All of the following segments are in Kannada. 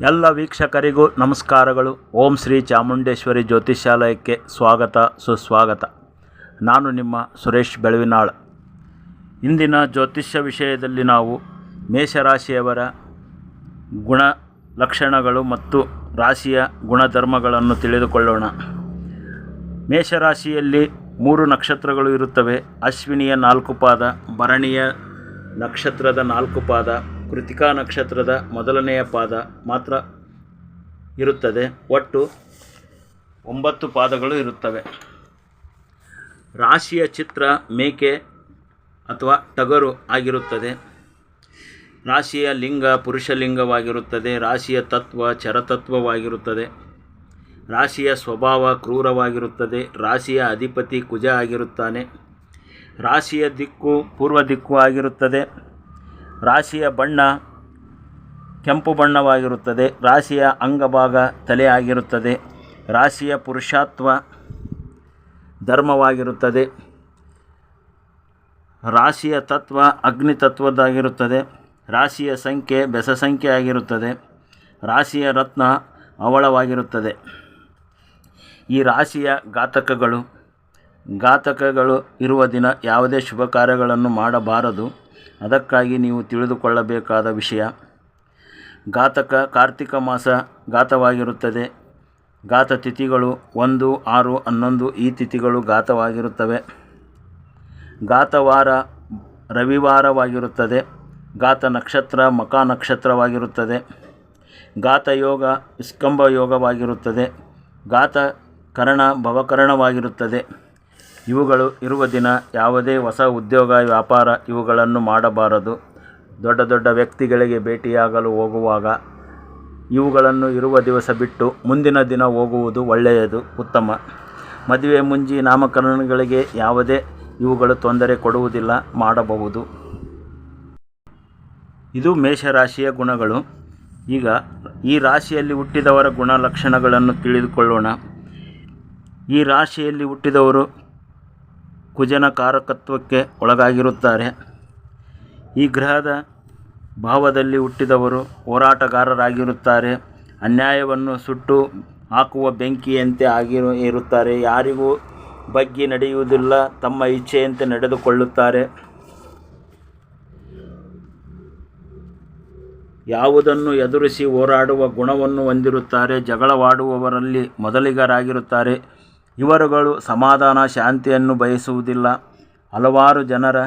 ಎಲ್ಲ ವೀಕ್ಷಕರಿಗೂ ನಮಸ್ಕಾರಗಳು. ಓಂ ಶ್ರೀ ಚಾಮುಂಡೇಶ್ವರಿ ಜ್ಯೋತಿಷ್ಯಾಲಯಕ್ಕೆ ಸ್ವಾಗತ, ಸುಸ್ವಾಗತ. ನಾನು ನಿಮ್ಮ ಸುರೇಶ್ ಬೆಳವಿನಾಳ್. ಇಂದಿನ ಜ್ಯೋತಿಷ್ಯ ವಿಷಯದಲ್ಲಿ ನಾವು ಮೇಷರಾಶಿಯವರ ಗುಣ ಲಕ್ಷಣಗಳು ಮತ್ತು ರಾಶಿಯ ಗುಣಧರ್ಮಗಳನ್ನು ತಿಳಿದುಕೊಳ್ಳೋಣ. ಮೇಷರಾಶಿಯಲ್ಲಿ ಮೂರು ನಕ್ಷತ್ರಗಳು ಇರುತ್ತವೆ. ಅಶ್ವಿನಿಯ ನಾಲ್ಕು ಪಾದ, ಭರಣಿಯ ನಕ್ಷತ್ರದ ನಾಲ್ಕು ಪಾದ ಕೃತಿಕಾ ನಕ್ಷತ್ರದ ಮೊದಲನೆಯ ಪಾದ ಮಾತ್ರ ಇರುತ್ತದೆ. ಒಟ್ಟು ಒಂಬತ್ತು ಪಾದಗಳು ಇರುತ್ತವೆ. ರಾಶಿಯ ಚಿತ್ರ ಮೇಕೆ ಅಥವಾ ಟಗರು ಆಗಿರುತ್ತದೆ. ರಾಶಿಯ ಲಿಂಗ ಪುರುಷಲಿಂಗವಾಗಿರುತ್ತದೆ ರಾಶಿಯ ತತ್ವ ಚರತತ್ವವಾಗಿರುತ್ತದೆ. ರಾಶಿಯ ಸ್ವಭಾವ ಕ್ರೂರವಾಗಿರುತ್ತದೆ. ರಾಶಿಯ ಅಧಿಪತಿ ಕುಜ ಆಗಿರುತ್ತಾನೆ. ರಾಶಿಯ ದಿಕ್ಕು ಪೂರ್ವ ದಿಕ್ಕು ಆಗಿರುತ್ತದೆ. ರಾಶಿಯ ಬಣ್ಣ ಕೆಂಪು ಬಣ್ಣವಾಗಿರುತ್ತದೆ. ರಾಶಿಯ ಅಂಗಭಾಗ ತಲೆ ಆಗಿರುತ್ತದೆ. ರಾಶಿಯ ಪುರುಷತ್ವ ಧರ್ಮವಾಗಿರುತ್ತದೆ. ರಾಶಿಯ ತತ್ವ ಅಗ್ನಿ ತತ್ವದ್ದಾಗಿರುತ್ತದೆ. ರಾಶಿಯ ಸಂಖ್ಯೆ ಬೆಸ ಸಂಖ್ಯೆ ಆಗಿರುತ್ತದೆ. ರಾಶಿಯ ರತ್ನ ಅವಳವಾಗಿರುತ್ತದೆ. ಈ ರಾಶಿಯ ಘಾತಕಗಳು ಘಾತಕಗಳು ಇರುವ ದಿನ ಯಾವುದೇ ಶುಭ ಕಾರ್ಯಗಳನ್ನು ಮಾಡಬಾರದು. ಅದಕ್ಕಾಗಿ ನೀವು ತಿಳಿದುಕೊಳ್ಳಬೇಕಾದ ವಿಷಯ. ಘಾತಕ ಕಾರ್ತಿಕ ಮಾಸ ಘಾತವಾಗಿರುತ್ತದೆ. ಘಾತ ತಿಥಿಗಳು ಒಂದು, ಆರು, ಹನ್ನೊಂದು ಈ ತಿಥಿಗಳು ಘಾತವಾಗಿರುತ್ತವೆ. ಘಾತವಾರ ರವಿವಾರವಾಗಿರುತ್ತದೆ. ಘಾತ ನಕ್ಷತ್ರ ಮಕ ನಕ್ಷತ್ರವಾಗಿರುತ್ತದೆ. ಘಾತ ಯೋಗ ಸ್ಕಂಭ ಯೋಗವಾಗಿರುತ್ತದೆ. ಘಾತ ಕರಣ ಭವಕರಣವಾಗಿರುತ್ತದೆ. ಇವುಗಳು ಇರುವ ದಿನ ಯಾವುದೇ ಹೊಸ ಉದ್ಯೋಗ, ವ್ಯಾಪಾರ ಇವುಗಳನ್ನು ಮಾಡಬಾರದು. ದೊಡ್ಡ ದೊಡ್ಡ ವ್ಯಕ್ತಿಗಳಿಗೆ ಭೇಟಿಯಾಗಲು ಹೋಗುವಾಗ ಇವುಗಳನ್ನು ಇರುವ ದಿವಸ ಬಿಟ್ಟು ಮುಂದಿನ ದಿನ ಹೋಗುವುದು ಒಳ್ಳೆಯದು, ಉತ್ತಮ. ಮದುವೆ ಮುಂಜಿ ನಾಮಕರಣಗಳಿಗೆ ಯಾವುದೇ ಇವುಗಳು ತೊಂದರೆ ಕೊಡುವುದಿಲ್ಲ, ಮಾಡಬಹುದು. ಇದು ಮೇಷರಾಶಿಯ ಗುಣಗಳು. ಈಗ ಈ ರಾಶಿಯಲ್ಲಿ ಹುಟ್ಟಿದವರ ಗುಣಲಕ್ಷಣಗಳನ್ನು ತಿಳಿದುಕೊಳ್ಳೋಣ. ಈ ರಾಶಿಯಲ್ಲಿ ಹುಟ್ಟಿದವರು ಕುಜನ ಕಾರಕತ್ವಕ್ಕೆ ಒಳಗಾಗಿರುತ್ತಾರೆ. ಈ ಗ್ರಹದ ಭಾವದಲ್ಲಿ ಹುಟ್ಟಿದವರು ಹೋರಾಟಗಾರರಾಗಿರುತ್ತಾರೆ. ಅನ್ಯಾಯವನ್ನು ಸುಟ್ಟು ಹಾಕುವ ಬೆಂಕಿಯಂತೆ ಆಗಿರು, ಇರುತ್ತಾರೆ. ಯಾರಿಗೂ ಬಗ್ಗಿ ನಡೆಯುವುದಿಲ್ಲ, ತಮ್ಮ ಇಚ್ಛೆಯಂತೆ ನಡೆದುಕೊಳ್ಳುತ್ತಾರೆ. ಯಾವುದನ್ನು ಎದುರಿಸಿ ಹೋರಾಡುವ ಗುಣವನ್ನು ಹೊಂದಿರುತ್ತಾರೆ. ಜಗಳವಾಡುವವರಲ್ಲಿ ಮೊದಲಿಗರಾಗಿರುತ್ತಾರೆ. ಇವರುಗಳು ಸಮಾಧಾನ ಶಾಂತಿಯನ್ನು ಬಯಸುವುದಿಲ್ಲ. ಹಲವಾರು ಜನರ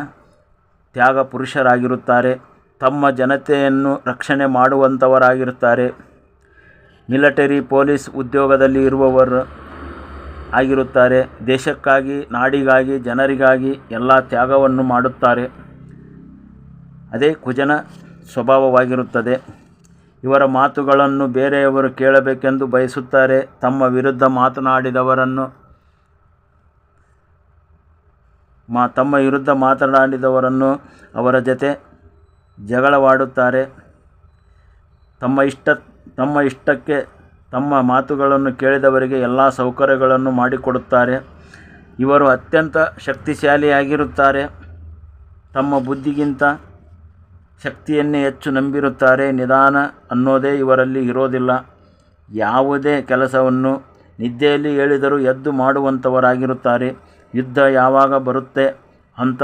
ತ್ಯಾಗ ಪುರುಷರಾಗಿರುತ್ತಾರೆ. ತಮ್ಮ ಜನತೆಯನ್ನು ರಕ್ಷಣೆ ಮಾಡುವಂಥವರಾಗಿರುತ್ತಾರೆ ಮಿಲಿಟರಿ, ಪೊಲೀಸ್ ಉದ್ಯೋಗದಲ್ಲಿ ಇರುವವರು ಆಗಿರುತ್ತಾರೆ. ದೇಶಕ್ಕಾಗಿ, ನಾಡಿಗಾಗಿ, ಜನರಿಗಾಗಿ ಎಲ್ಲ ತ್ಯಾಗವನ್ನು ಮಾಡುತ್ತಾರೆ. ಅದೇ ಕುಜನ ಸ್ವಭಾವವಾಗಿರುತ್ತದೆ. ಇವರ ಮಾತುಗಳನ್ನು ಬೇರೆಯವರು ಕೇಳಬೇಕೆಂದು ಬಯಸುತ್ತಾರೆ. ತಮ್ಮ ವಿರುದ್ಧ ಮಾತನಾಡಿದವರನ್ನು ಮಾ, ತಮ್ಮ ವಿರುದ್ಧ ಮಾತನಾಡಿದವರನ್ನು ಅವರ ಜೊತೆ ಜಗಳವಾಡುತ್ತಾರೆ. ತಮ್ಮ ಇಷ್ಟ, ತಮ್ಮ ಇಷ್ಟಕ್ಕೆ ತಮ್ಮ ಮಾತುಗಳನ್ನು ಕೇಳಿದವರಿಗೆ ಎಲ್ಲ ಸೌಕರ್ಯಗಳನ್ನು ಮಾಡಿಕೊಡುತ್ತಾರೆ. ಇವರು ಅತ್ಯಂತ ಶಕ್ತಿಶಾಲಿಯಾಗಿರುತ್ತಾರೆ. ತಮ್ಮ ಬುದ್ಧಿಗಿಂತ ಶಕ್ತಿಯನ್ನೇ ಹೆಚ್ಚು ನಂಬಿರುತ್ತಾರೆ. ನಿಧಾನ ಅನ್ನೋದೇ ಇವರಲ್ಲಿ ಇರೋದಿಲ್ಲ. ಯಾವುದೇ ಕೆಲಸವನ್ನು ನಿದ್ದೆಯಲ್ಲಿ ಹೇಳಿದರೂ ಎದ್ದು ಮಾಡುವಂಥವರಾಗಿರುತ್ತಾರೆ ಯುದ್ಧ ಯಾವಾಗ ಬರುತ್ತೆ ಅಂತ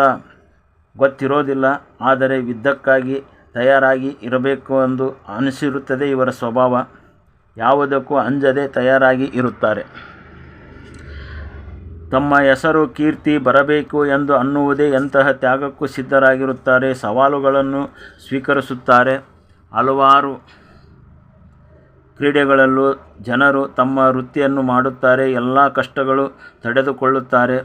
ಗೊತ್ತಿರೋದಿಲ್ಲ, ಆದರೆ ಯುದ್ಧಕ್ಕಾಗಿ ತಯಾರಾಗಿ ಇರಬೇಕು ಎಂದು ಅನಿಸಿರುತ್ತದೆ ಇವರ ಸ್ವಭಾವ. ಯಾವುದಕ್ಕೂ ಅಂಜದೆ ತಯಾರಾಗಿ ಇರುತ್ತಾರೆ. ತಮ್ಮ ಹೆಸರು ಕೀರ್ತಿ ಬರಬೇಕು ಎಂದು ಅನ್ನುವುದೇ ಎಂತಹ ತ್ಯಾಗಕ್ಕೂ ಸಿದ್ಧರಾಗಿರುತ್ತಾರೆ, ಸವಾಲುಗಳನ್ನು ಸ್ವೀಕರಿಸುತ್ತಾರೆ. ಹಲವಾರು ಕ್ರೀಡೆಗಳಲ್ಲೂ ಜನರು ತಮ್ಮ ವೃತ್ತಿಯನ್ನು ಮಾಡುತ್ತಾರೆ, ಎಲ್ಲ ಕಷ್ಟಗಳು ತಡೆದುಕೊಳ್ಳುತ್ತಾರೆ.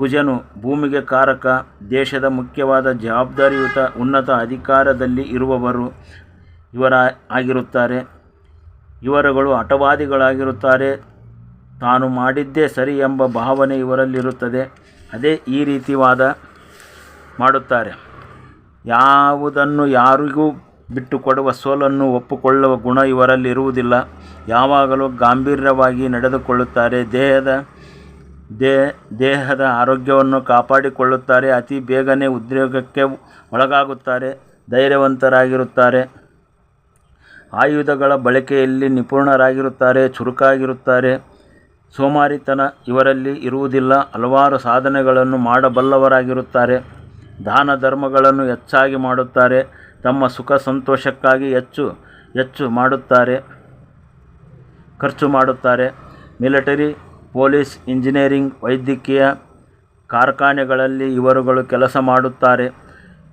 ಕುಜನು ಭೂಮಿಗೆ ಕಾರಕ, ದೇಶದ ಮುಖ್ಯವಾದ ಜವಾಬ್ದಾರಿಯುತ ಉನ್ನತ ಅಧಿಕಾರದಲ್ಲಿ ಇರುವವರು ಇವರ ಆಗಿರುತ್ತಾರೆ. ಇವರುಗಳು ಹಠವಾದಿಗಳಾಗಿರುತ್ತಾರೆ. ತಾನು ಮಾಡಿದ್ದೇ ಸರಿ ಎಂಬ ಭಾವನೆ ಇವರಲ್ಲಿರುತ್ತದೆ. ಅದೇ ಈ ರೀತಿವಾದ ಮಾಡುತ್ತಾರೆ. ಯಾವುದನ್ನು ಯಾರಿಗೂ ಬಿಟ್ಟುಕೊಡುವ ಸೋಲನ್ನು ಒಪ್ಪಿಕೊಳ್ಳುವ ಗುಣ ಇವರಲ್ಲಿರುವುದಿಲ್ಲ. ಯಾವಾಗಲೂ ಗಾಂಭೀರ್ಯವಾಗಿ ನಡೆದುಕೊಳ್ಳುತ್ತಾರೆ. ದೇಹದ ದೇ, ದೇಹದ ಆರೋಗ್ಯವನ್ನು ಕಾಪಾಡಿಕೊಳ್ಳುತ್ತಾರೆ, ಅತಿ ಬೇಗನೆ ಉದ್ಯೋಗಕ್ಕೆ ಒಳಗಾಗುತ್ತಾರೆ, ಧೈರ್ಯವಂತರಾಗಿರುತ್ತಾರೆ. ಆಯುಧಗಳ ಬಳಕೆಯಲ್ಲಿ ನಿಪುಣರಾಗಿರುತ್ತಾರೆ, ಚುರುಕಾಗಿರುತ್ತಾರೆ. ಸೋಮಾರಿತನ ಇವರಲ್ಲಿ ಇರುವುದಿಲ್ಲ, ಹಲವಾರು ಸಾಧನೆಗಳನ್ನು ಮಾಡಬಲ್ಲವರಾಗಿರುತ್ತಾರೆ. ದಾನ ಧರ್ಮಗಳನ್ನು ಹೆಚ್ಚಾಗಿ ಮಾಡುತ್ತಾರೆ, ತಮ್ಮ ಸುಖ ಸಂತೋಷಕ್ಕಾಗಿ ಹೆಚ್ಚು ಹೆಚ್ಚು ಮಾಡುತ್ತಾರೆ, ಖರ್ಚು ಮಾಡುತ್ತಾರೆ. ಮಿಲಿಟರಿ ಪೊಲೀಸ್, ಇಂಜಿನಿಯರಿಂಗ್, ವೈದ್ಯಕೀಯ ಕಾರ್ಖಾನೆಗಳಲ್ಲಿ ಇವರುಗಳು ಕೆಲಸ ಮಾಡುತ್ತಾರೆ.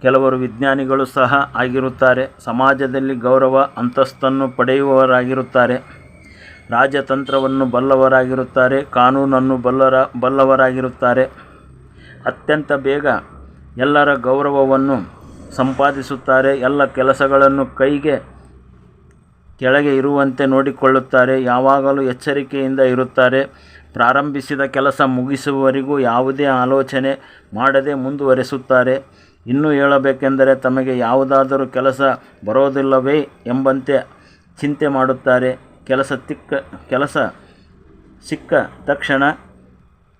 ಕೆಲವರು ವಿಜ್ಞಾನಿಗಳು ಸಹ ಆಗಿರುತ್ತಾರೆ. ಸಮಾಜದಲ್ಲಿ ಗೌರವ, ಅಂತಸ್ತನ್ನು ಪಡೆಯುವವರಾಗಿರುತ್ತಾರೆ. ರಾಜತಂತ್ರವನ್ನು ಬಲ್ಲವರಾಗಿರುತ್ತಾರೆ. ಕಾನೂನನ್ನು ಬಲ್ಲರ, ಬಲ್ಲವರಾಗಿರುತ್ತಾರೆ. ಅತ್ಯಂತ ಬೇಗ ಎಲ್ಲರ ಗೌರವವನ್ನು ಸಂಪಾದಿಸುತ್ತಾರೆ. ಎಲ್ಲ ಕೆಲಸಗಳನ್ನು ಕೈಗೆ, ಕೆಳಗೆ ಇರುವಂತೆ ನೋಡಿಕೊಳ್ಳುತ್ತಾರೆ. ಯಾವಾಗಲೂ ಎಚ್ಚರಿಕೆಯಿಂದ ಇರುತ್ತಾರೆ. ಪ್ರಾರಂಭಿಸಿದ ಕೆಲಸ ಮುಗಿಸುವವರೆಗೂ ಯಾವುದೇ ಆಲೋಚನೆ ಮಾಡದೆ ಮುಂದುವರೆಸುತ್ತಾರೆ. ಇನ್ನೂ ಹೇಳಬೇಕೆಂದರೆ ತಮಗೆ ಯಾವುದಾದರೂ ಕೆಲಸ ಬರೋದಿಲ್ಲವೇ ಎಂಬಂತೆ ಚಿಂತೆ ಮಾಡುತ್ತಾರೆ. ಕೆಲಸ ತಿಕ್ಕ, ಕೆಲಸ ಸಿಕ್ಕ ತಕ್ಷಣ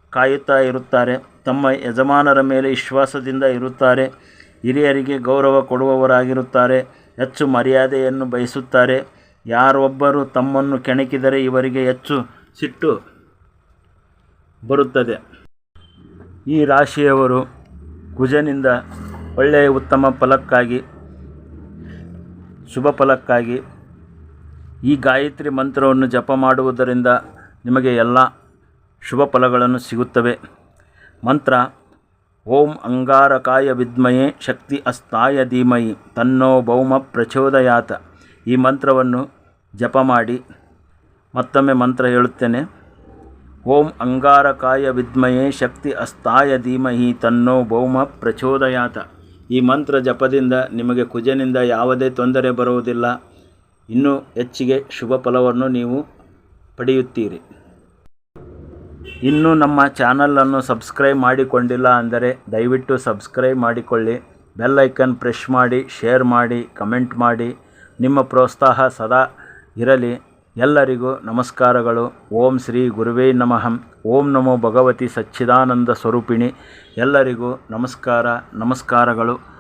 ಕಾಯುತ್ತಾ ಇರುತ್ತಾರೆ. ತಮ್ಮ ಯಜಮಾನರ ಮೇಲೆ ವಿಶ್ವಾಸದಿಂದ ಇರುತ್ತಾರೆ. ಹಿರಿಯರಿಗೆ ಗೌರವ ಕೊಡುವವರಾಗಿರುತ್ತಾರೆ. ಹೆಚ್ಚು ಮರ್ಯಾದೆಯನ್ನು ಬಯಸುತ್ತಾರೆ. ಯಾರೊಬ್ಬರು ತಮ್ಮನ್ನು ಕೆಣಕಿದರೆ ಇವರಿಗೆ ಹೆಚ್ಚು ಸಿಟ್ಟು ಬರುತ್ತದೆ. ಈ ರಾಶಿಯವರು ಕುಜನಿಂದ ಒಳ್ಳೆಯ ಉತ್ತಮ ಫಲಕ್ಕಾಗಿ, ಶುಭ ಫಲಕ್ಕಾಗಿ ಈ ಗಾಯತ್ರಿ ಮಂತ್ರವನ್ನು ಜಪ ಮಾಡುವುದರಿಂದ ನಿಮಗೆ ಎಲ್ಲ ಶುಭ ಫಲಗಳನ್ನು ಸಿಗುತ್ತವೆ. ಮಂತ್ರ, ಓಂ ಅಂಗಾರಕಾಯ ವಿದ್ಮಯೆ ಶಕ್ತಿ ಅಸ್ತಾಯ ಧೀಮಯಿ ತನ್ನೋ ಭೌಮ ಪ್ರಚೋದಯಾತ. ಈ ಮಂತ್ರವನ್ನು ಜಪ ಮಾಡಿ ಮತ್ತೊಮ್ಮೆ ಮಂತ್ರ ಹೇಳುತ್ತೇನೆ. ಓಂ ಅಂಗಾರಕಾಯ ವಿದ್ಮಯೇ ಶಕ್ತಿ ಅಸ್ತಾಯ ಧೀಮಹಿ ತನ್ನೋ ಭೌಮ ಪ್ರಚೋದಯಾತ. ಈ ಮಂತ್ರ ಜಪದಿಂದ ನಿಮಗೆ ಕುಜನಿಂದ ಯಾವುದೇ ತೊಂದರೆ ಬರುವುದಿಲ್ಲ. ಇನ್ನೂ ಹೆಚ್ಚಿಗೆ ಶುಭ ಫಲವನ್ನು ನೀವು ಪಡೆಯುತ್ತೀರಿ. ಇನ್ನೂ ನಮ್ಮ ಚಾನಲನ್ನು ಸಬ್ಸ್ಕ್ರೈಬ್ ಮಾಡಿಕೊಂಡಿಲ್ಲ ಅಂದರೆ ದಯವಿಟ್ಟು ಸಬ್ಸ್ಕ್ರೈಬ್ ಮಾಡಿಕೊಳ್ಳಿ. ಬೆಲ್ ಐಕನ್ ಪ್ರೆಶ್ ಮಾಡಿ, ಶೇರ್ ಮಾಡಿ, ಕಮೆಂಟ್ ಮಾಡಿ. ನಿಮ್ಮ ಪ್ರೋತ್ಸಾಹ ಸದಾ ಇರಲಿ. ಎಲ್ಲರಿಗೂ ನಮಸ್ಕಾರಗಳು. ಓಂ ಶ್ರೀ ಗುರುವೇ ನಮಃ. ಓಂ ನಮೋ ಭಗವತಿ ಸಚ್ಚಿದಾನಂದ ಸ್ವರೂಪಿಣಿ. ಎಲ್ಲರಿಗೂ ನಮಸ್ಕಾರ ನಮಸ್ಕಾರಗಳು.